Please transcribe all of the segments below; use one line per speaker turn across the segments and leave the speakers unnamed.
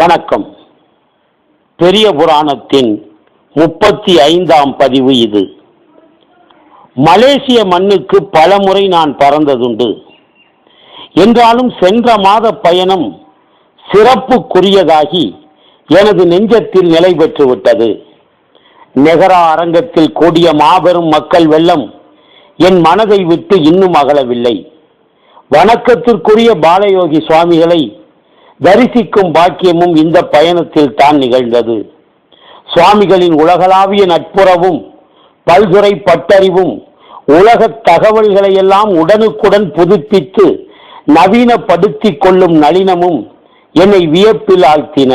வணக்கம். பெரிய புராணத்தின் முப்பத்தி ஐந்தாம் பதிவு இது. மலேசிய மண்ணுக்கு பலமுறை நான் பறந்ததுண்டு. என்றாலும் சென்ற மாத பயணம் சிறப்புக்குரியதாகி எனது நெஞ்சத்தில் நிலை பெற்றுவிட்டது. நெகரா அரங்கத்தில் கூடிய மாபெரும் மக்கள் வெள்ளம் என் மனதை விட்டு இன்னும் அகலவில்லை. வணக்கத்திற்குரிய பாலயோகி சுவாமிகளை தரிசிக்கும் பாக்கியமும் இந்த பயணத்தில் தான் நிகழ்ந்தது. சுவாமிகளின் உலகளாவிய நட்புறவும் பல்துறை பட்டறிவும் உலக தகவல்களை எல்லாம் உடனுக்குடன் புதுப்பித்து நவீனப்படுத்திக் கொள்ளும் நளினமும் என்னை வியப்பில் ஆழ்த்தின.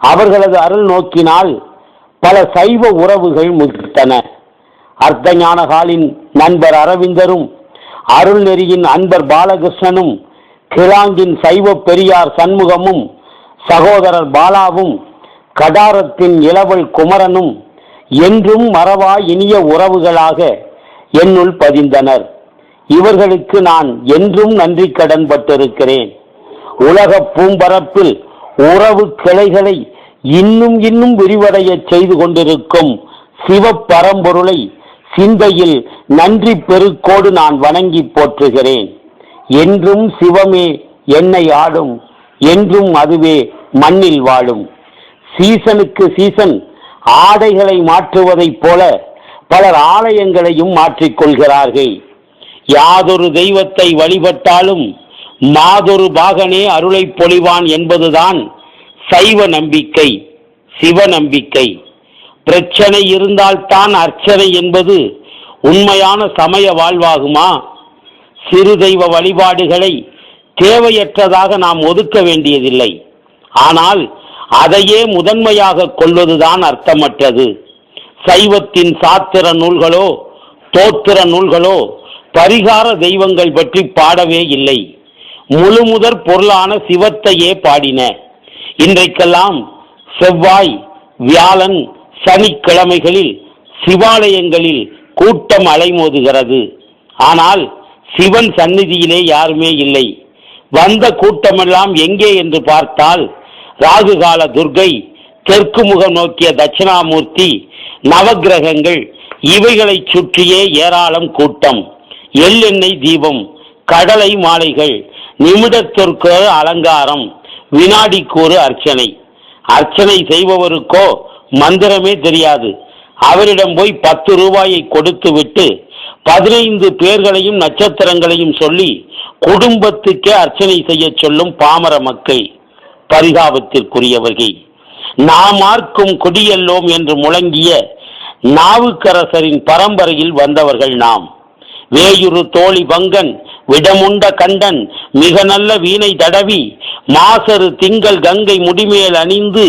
அவர்களது அருள் நோக்கினால் பல சைவ உறவுகள் முதித்தன அர்த்தஞானகாலின் நண்பர் அரவிந்தரும் அருள் நெறியின் அன்பர் பாலகிருஷ்ணனும் கிளாங்கின் சைவ பெரியார் சண்முகமும் சகோதரர் பாலாவும் கடாரத்தின் இளவல் குமரனும் என்றும் மறவா இனிய உறவுகளாக என்னுள் பதிந்தனர். இவர்களுக்கு நான் என்றும் நன்றி கடன் பட்டிருக்கிறேன் உலக பூம்பரப்பில் உறவு கிளைகளை இன்னும் இன்னும் விரிவடையச் செய்து கொண்டிருக்கும் சிவப்பரம்பொருளை சிந்தையில் நன்றி பெருக்கோடு நான் வணங்கி போற்றுகிறேன். என்றும் சிவமே என்னை ஆடும் என்றும் அதுவே மண்ணில் வாழும். சீசனுக்கு சீசன் ஆடைகளை மாற்றுவதைப் போல பலர் ஆலயங்களையும் மாற்றிக்கொள்கிறார்கள் யாதொரு தெய்வத்தை வழிபட்டாலும் மாதொரு பாகனே அருளை பொழிவான் என்பதுதான் சைவ நம்பிக்கை சிவ நம்பிக்கை. பிரச்சனை இருந்தால்தான் அர்ச்சனை என்பது உண்மையான சமய வாழ்வாகுமா? சிறு தெய்வ வழிபாடுகளை தேவையற்றதாக நாம் ஒதுக்க வேண்டியதில்லை. ஆனால் அதையே முதன்மையாக கொள்வதுதான் அர்த்தமற்றது. சைவத்தின் சாத்திர நூல்களோ தோத்திர நூல்களோ பரிகார தெய்வங்கள் பற்றி பாடவே இல்லை. முழுமுதற் பொருளான சிவத்தையே பாடின. இன்றைக்கெல்லாம் செவ்வாய் வியாழன் சனிக்கிழமைகளில் சிவாலயங்களில் கூட்டம் அலைமோதுகிறது. ஆனால் சிவன் சந்நிதியிலே யாருமே இல்லை. வந்த கூட்டமெல்லாம் எங்கே என்று பார்த்தால் ராகுகால துர்கை தெற்கு முகம் நோக்கிய தட்சிணாமூர்த்தி நவக்கிரகங்கள் இவைகளை சுற்றியே ஏராளம் கூட்டம். எள்ளெண்ணெய் தீபம் கடலை மாலைகள் நிமிடத்திற்கு அலங்காரம் வினாடிக்கு ஒரு அர்ச்சனை. அர்ச்சனை செய்பவருக்கோ மந்திரமே தெரியாது. அவரிடம் போய் பத்து ரூபாயை கொடுத்து விட்டு பதினைந்து பேர்களையும் நட்சத்திரங்களையும் சொல்லி குடும்பத்துக்கே அர்ச்சனை செய்ய சொல்லும் பாமர மக்கள் பரிதாபத்திற்குரியவர்கள். நாம் ஆர்க்கும் குடியல்லோம் என்று முழங்கிய நாவுக்கரசரின் பரம்பரையில் வந்தவர்கள் நாம். வேயுறு தோழி பங்கன் விடமுண்ட கண்டன் மிக நல்ல வீணை தடவி மாசரு திங்கள் கங்கை முடிமேல் அணிந்து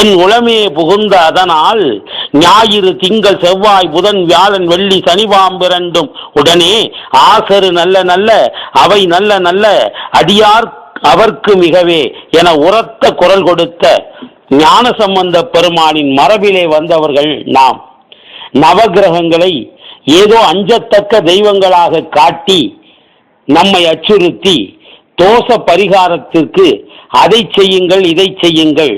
என் உளமே புகுந்த அதனால் ஞாயிறு திங்கள் செவ்வாய் புதன் வியாழன் வெள்ளி சனிபாம்பிரண்டும் உடனே ஆசரு நல்ல நல்ல அவை நல்ல நல்ல அடியார் அவர்க்கு மிகவே என உரத்த குரல் கொடுத்த ஞான சம்பந்த பெருமானின் மரபிலே வந்தவர்கள் நாம். நவகிரகங்களை ஏதோ அஞ்சத்தக்க தெய்வங்களாக காட்டி நம்மை அச்சுறுத்தி தோஷ பரிகாரத்திற்கு அதை செய்யுங்கள் இதை செய்யுங்கள்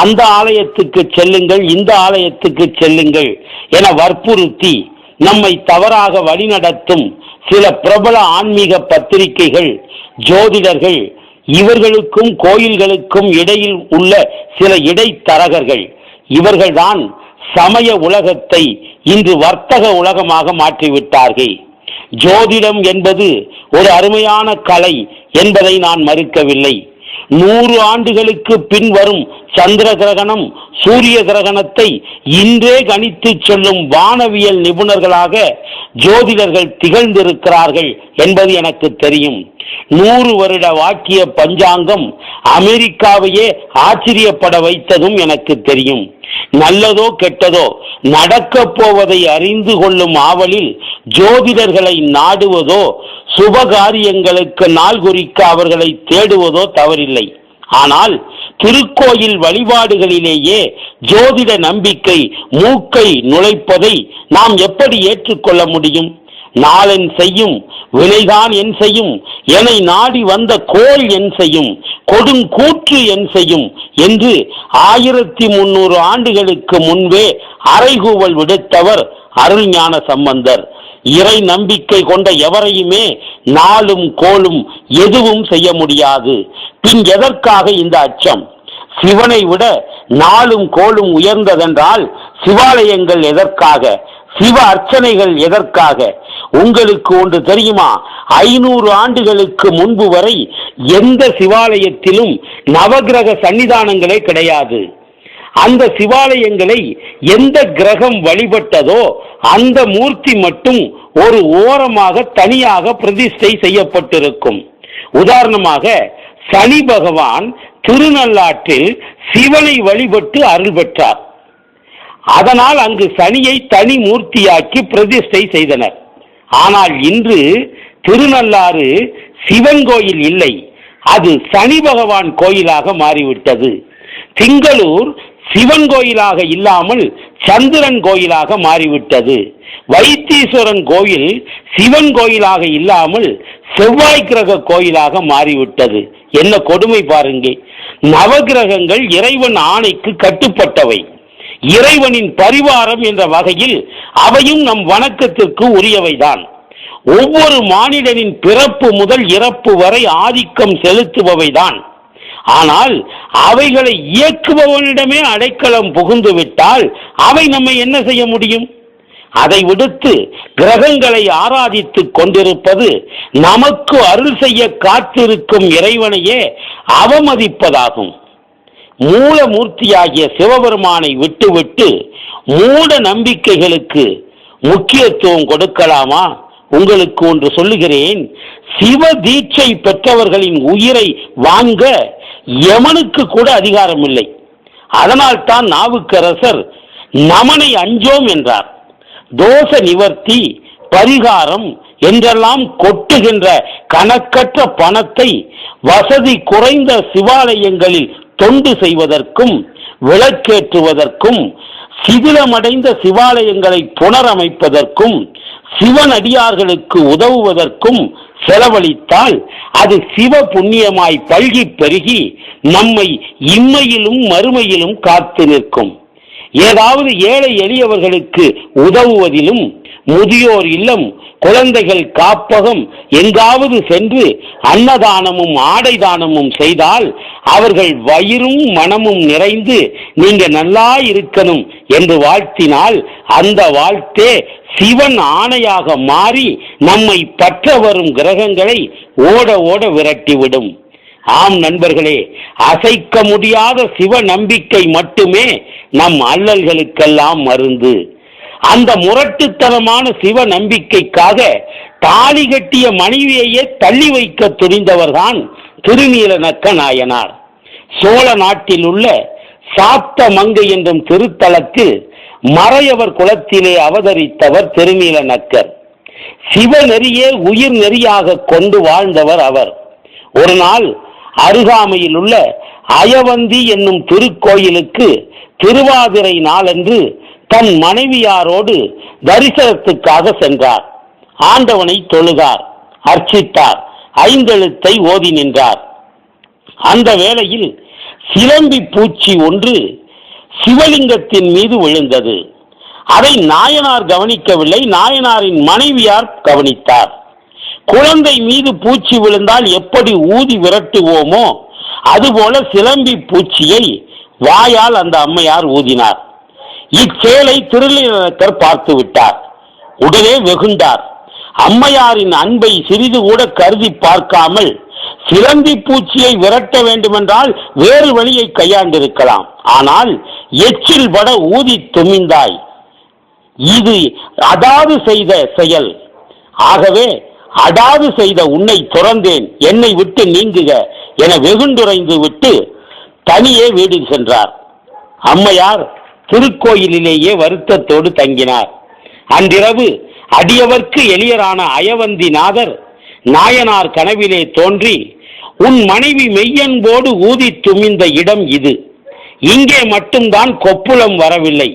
அந்த ஆலயத்துக்கு செல்லுங்கள் இந்த ஆலயத்துக்கு செல்லுங்கள் என வற்புறுத்தி நம்மை தவறாக வழிநடத்தும் சில பிரபல ஆன்மீக பத்திரிகைகள் ஜோதிடர்கள் இவர்களுக்கும் கோயில்களுக்கும் இடையில் உள்ள சில இடைத்தரகர்கள். இவர்கள்தான் சமய உலகத்தை இன்று வர்த்தக உலகமாக மாற்றிவிட்டார்கள். ஜோதிடம் என்பது ஒரு அருமையான கலை என்பதை நான் மறுக்கவில்லை. நூறு ஆண்டுகளுக்கு பின் வரும் சந்திர கிரகணம் சூரிய கிரகணத்தை இன்றே கணித்து சொல்லும் வானவியல் நிபுணர்களாக ஜோதிடர்கள் திகழ்ந்திருக்கிறார்கள் என்பது எனக்கு தெரியும். நூறு வருட வாக்கிய பஞ்சாங்கம் அமெரிக்காவையே ஆச்சரியப்பட வைத்ததும் எனக்கு தெரியும். நல்லதோ கெட்டதோ நடக்கப் போவதை அறிந்து கொள்ளும் ஆவலில் ஜோதிடர்களை நாடுவதோ சுபகாரியங்களுக்கு நாள் குறிக்க அவர்களை தேடுவதோ தவறில்லை. ஆனால் திருக்கோயில் வழிபாடுகளிலேயே ஜோதிட நம்பிக்கை மூக்கை நுழைப்பதை நாம் எப்படி ஏற்றுக்கொள்ள முடியும்? நாளன் செய்யும் வினைதான் என் செய்யும். என்னை நாடி வந்த கோல் என் செய்யும். கொடுங்கூற்று என் செய்யும் என்று ஆயிரத்தி முன்னூறு ஆண்டுகளுக்கு முன்பே அறைகூவல் விடுத்தவர் அருள்ஞான சம்பந்தர். இறை நம்பிக்கை கொண்ட எவரையுமே நாளும் கோலும் எதுவும் செய்ய முடியாது. பின் எதற்காக இந்த அச்சம்? சிவனை விட நாளும் கோலும் உயர்ந்ததென்றால் சிவாலயங்கள் எதற்காக? சிவ அர்ச்சனைகள் எதற்காக? உங்களுக்கு ஒன்று தெரியுமா? ஐநூறு ஆண்டுகளுக்கு முன்பு வரை எந்த சிவாலயத்திலும் நவகிரக சன்னிதானங்களே கிடையாது. அந்த சிவாலயங்களை எந்த கிரகம் வழிபட்டதோ அந்த மூர்த்தி மட்டும் ஒரு ஓரமாக தனியாக பிரதிஷ்டை செய்யப்பட்டிருக்கும். உதாரணமாக சனி பகவான் திருநள்ளாற்றில் சிவனை வழிபட்டு அருள் பெற்றார். அதனால் அங்கு சனியை தனி மூர்த்தியாக்கி பிரதிஷ்டை செய்தனர். ஆனால் இன்று திருநள்ளாறு சிவன் கோயில் இல்லை. அது சனி பகவான் கோயிலாக மாறிவிட்டது. திங்களூர் சிவன் கோயிலாக இல்லாமல் சந்திரன் கோயிலாக மாறிவிட்டது. வைத்தீஸ்வரன் கோயில் சிவன் கோயிலாக இல்லாமல் செவ்வாய் கிரக கோயிலாக மாறிவிட்டது. என்ன கொடுமை பாருங்க நவகிரகங்கள் இறைவன் ஆணைக்கு கட்டுப்பட்டவை. இறைவனின் பரிவாரம் என்ற வகையில் அவையும் நம் வணக்கத்திற்கு உரியவைதான். ஒவ்வொரு மானிடனின் பிறப்பு முதல் இறப்பு வரை ஆதிக்கம் செலுத்துபவைதான். ஆனால் அவைகளை இயக்குபவனிடமே அடைக்கலம் புகுந்து விட்டால் அவை நம்மை என்ன செய்ய முடியும்? அதை விடுத்து கிரகங்களை ஆராதித்துக் கொண்டிருப்பது நமக்கு அருள் செய்ய காத்திருக்கும் இறைவனையே அவமதிப்பதாகும். மூலமூர்த்தியாகிய சிவபெருமானை விட்டுவிட்டு மூட நம்பிக்கைகளுக்கு முக்கியத்துவம் கொடுக்கலாமா? உங்களுக்கு ஒன்று சொல்லுகிறேன். சிவ தீட்சை பெற்றவர்களின் உயிரை வாங்க யமனுக்கு கூட அதிகாரம் இல்லை. அதனால் தான் நாவுக்கரசர் நமனை அஞ்சோம் என்றார். தோஷ நிவர்த்தி பரிகாரம் என்றெல்லாம் கொட்டுகின்ற கணக்கற்ற பணத்தை வசதி குறைந்த சிவாலயங்களில் தொண்டு செய்வதற்கும் விளக்கேற்றுவதற்கும் சிதிலமடைந்த சிவாலயங்களை புனரமைப்பதற்கும் சிவனடியார்களுக்கு உதவுவதற்கும் செலவழித்தால் அது சிவ புண்ணியமாய் பல்கி பெருகி நம்மை இம்மையிலும் மறுமையிலும் காத்து நிற்கும். ஏதாவது ஏழை எளியவர்களுக்கு உதவுவதிலும் முதியோர் இல்லம் குழந்தைகள் காப்பகம் எங்காவது சென்று அன்னதானமும் ஆடை தானமும் செய்தால் அவர்கள் வயிறும் மனமும் நிறைந்து நீங்க நல்லா இருக்கணும் என்று வாழ்த்தினால் அந்த வாழ்த்தே சிவன் ஆணையாக மாறி நம்மை பற்ற வரும் கிரகங்களை ஓட ஓட விரட்டிவிடும். ஆம் நண்பர்களே அசைக்க முடியாத சிவ நம்பிக்கை மட்டுமே நம் அல்லல்களுக்கெல்லாம் மருந்து. அந்த முரட்டுத்தனமான சிவ நம்பிக்கைக்காக தாலி கட்டிய மனைவியையே தள்ளி வைக்க துணிந்தவர்தான் திருநீலநக்க நாயனார். சோழ நாட்டில் உள்ள சாத்த மங்கை என்றும் திருத்தலத்தில் மறையவர் குலத்திலே அவதரித்தவர் திருநீல நக்கர். சிவ நெறியே உயிர் நெறியாக கொண்டு வாழ்ந்தவர் அவர். ஒரு நாள் அருகாமையில் உள்ள அயவந்தி என்னும் திருக்கோயிலுக்கு திருவாதிரை நாளன்று தன் மனைவியாரோடு தரிசனத்துக்காக சென்றார். ஆண்டவனை தொழுகார் அர்ச்சித்தார். ஐந்தெழுத்தை ஓதி நின்றார். அந்த வேளையில் சிலம்பி பூச்சி ஒன்று சிவலிங்கத்தின் மீது விழுந்தது. அதை நாயனார் கவனிக்கவில்லை நாயனாரின் மனைவியார் கவனித்தார். குழந்தை மீது பூச்சி விழுந்தால் எப்படி ஊதி விரட்டுவோமோ அதுபோல சிலம்பி பூச்சியை வாயால் அந்த அம்மையார் ஊதினார். இச்செயலை திருநீலக்கர் பார்த்து விட்டார். உடனே வெகுண்டார். அம்மையாரின் அன்பை சிறிது கூட கருதி பார்க்காமல் சிலந்தி பூச்சியை விரட்ட வேண்டுமென்றால் வேறு வழியை கையாண்டிருக்கலாம். ஆனால் எச்சில் பட ஊதி துமிந்தாய். இது அடாது செய்த செயல். ஆகவே அடாது செய்த உன்னை துறந்தேன். என்னை விட்டு நீங்குக என வெகுண்டுரைந்து விட்டு தனியே வீடு சென்றார். அம்மையார் திருக்கோயிலிலேயே வருத்தத்தோடு தங்கினார். அன்றிரவு அடியவர்க்கு எளியரான அயவந்தி நாதர் நாயனார் கனவிலே தோன்றி உன் மனைவி மெய்யன்போடு ஊதி துமிந்த இடம் இது. இங்கே மட்டும்தான் கொப்புளம் வரவில்லை.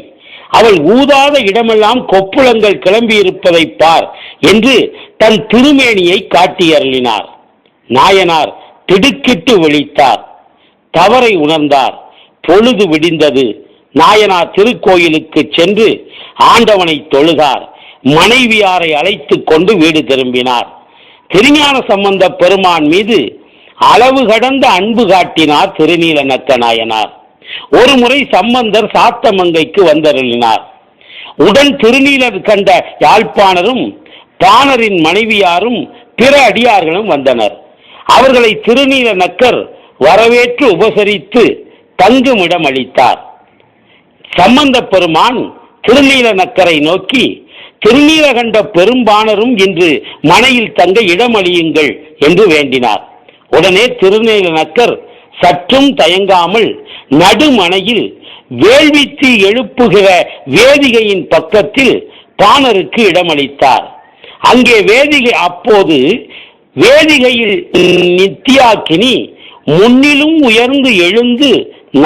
அவள் ஊதாத இடமெல்லாம் கொப்புளங்கள் கிளம்பியிருப்பதை பார் என்று தன் திருமேனியை காட்டியருளினார். நாயனார் திடுக்கிட்டு விழித்தார். தவறை உணர்ந்தார். பொழுது விடிந்தது. நாயனார் திருக்கோயிலுக்கு சென்று ஆண்டவனை தொழுதார். மனைவியாரை அழைத்து கொண்டு வீடு திரும்பினார். திருஞான சம்பந்த பெருமான் மீது அளவு கடந்த அன்பு காட்டினார் திருநீலநக்க நாயனார் ஒரு முறை சம்பந்தர் சாத்தமங்கைக்கு வந்தருளினார். உடன் திருநீலர் கண்ட யாழ்ப்பாணரும் பாணரின் மனைவியாரும் பிற அடியார்களும் வந்தனர். அவர்களை திருநீல நக்கர் வரவேற்று உபசரித்து தங்குமிடம் அளித்தார். சம்பந்த பெருமான் திருநீல நக்கரை நோக்கி திருநீலகண்ட பெரும்பாணரும் இன்று மனையில் தங்க இடமளியுங்கள் என்று வேண்டினார். உடனே திருநீலநக்கர் சற்றும் தயங்காமல் நடுமனையில் வேள்வித்து எழுப்புகிற வேதிகையின் பக்கத்தில் பாணருக்கு இடமளித்தார். அங்கே வேதிகை அப்போது வேதிகையில் நித்தியாக்கினி முன்னிலும் உயர்ந்து எழுந்து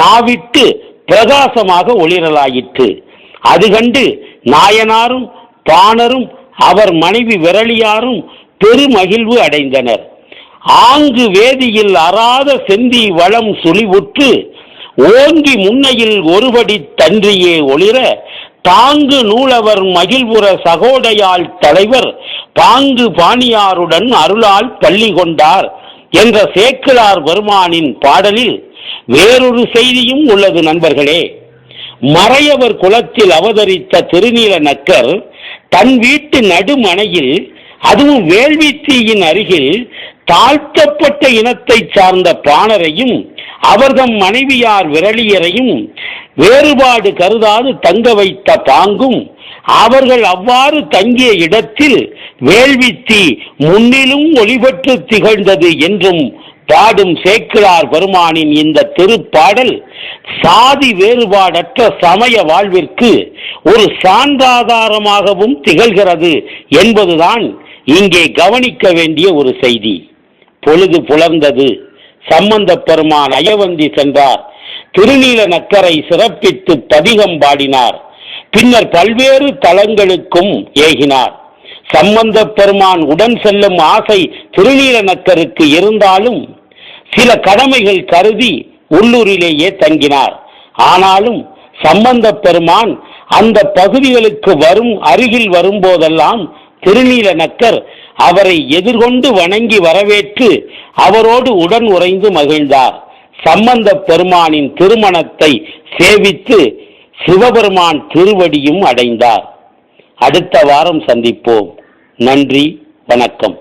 நாவிட்டு பிரகாசமாக ஒளிரலாயிற்று. அது கண்டு நாயனாரும் பாணரும் அவர் மனைவி விரலியாரும் பெருமகிழ்வு அடைந்தனர். ஆங்கு வேதியில் அறாத செந்தி வளம் சுழிவுற்று ஓங்கி முன்னையில் ஒருபடி தன்றியே ஒளிர தாங்கு நூலவர் மகிழ்வுற சகோடையாள் தலைவர் பாங்கு பாணியாருடன் அருளால் பள்ளி கொண்டார் என்ற சேக்கிழார் பெருமானின் பாடலில் வேறொரு செய்தியும் உள்ளது நண்பர்களே. மறையவர் குலத்தில் அவதரித்த திருநீல நக்கர் தன் வீட்டு நடுமனையில் அதுவும் வேள்வித்தீயின் அருகில் தாழ்த்தப்பட்ட இனத்தை சார்ந்த பாணரையும் அவர்தம் மனைவியார் விரலியரையும் வேறுபாடு கருதாது தங்க வைத்த பாங்கும் அவர்கள் அவ்வாறு தங்கிய இடத்தில் வேள்வித்தி முன்னிலும் ஒளிபெற்று திகழ்ந்தது என்றும் பாடும் சேக்கிழார் பெருமானின் இந்த திருப்பாடல் சாதி வேறுபாடற்ற சமய வாழ்விற்கு ஒரு சான்றாதாரமாகவும் திகழ்கிறது என்பதுதான் இங்கே கவனிக்க வேண்டிய ஒரு செய்தி. பொழுது புலர்ந்தது. சம்பந்த பெருமான் அயவந்தி சென்றார். திருநீல நக்கரை சிறப்பித்து பதிகம் பாடினார். பின்னர் பல்வேறு தலங்களுக்கும் ஏகினார். சம்பந்த பெருமான் உடன் செல்லும் ஆசை திருநீல நக்கருக்கு இருந்தாலும் சில கடமைகள் கருதி உள்ளூரிலேயே தங்கினார். ஆனாலும் சம்பந்த பெருமான் அந்த பகுதிகளுக்கு வரும் அருகில் வரும்போதெல்லாம் திருநீல நக்கர் அவரை எதிர்கொண்டு வணங்கி வரவேற்று அவரோடு உடன் உறைந்து மகிழ்ந்தார். சம்பந்த பெருமானின் திருமணத்தை சேவித்து சிவபெருமான் திருவடியும் அடைந்தார். அடுத்த வாரம் சந்திப்போம். நன்றி வணக்கம்.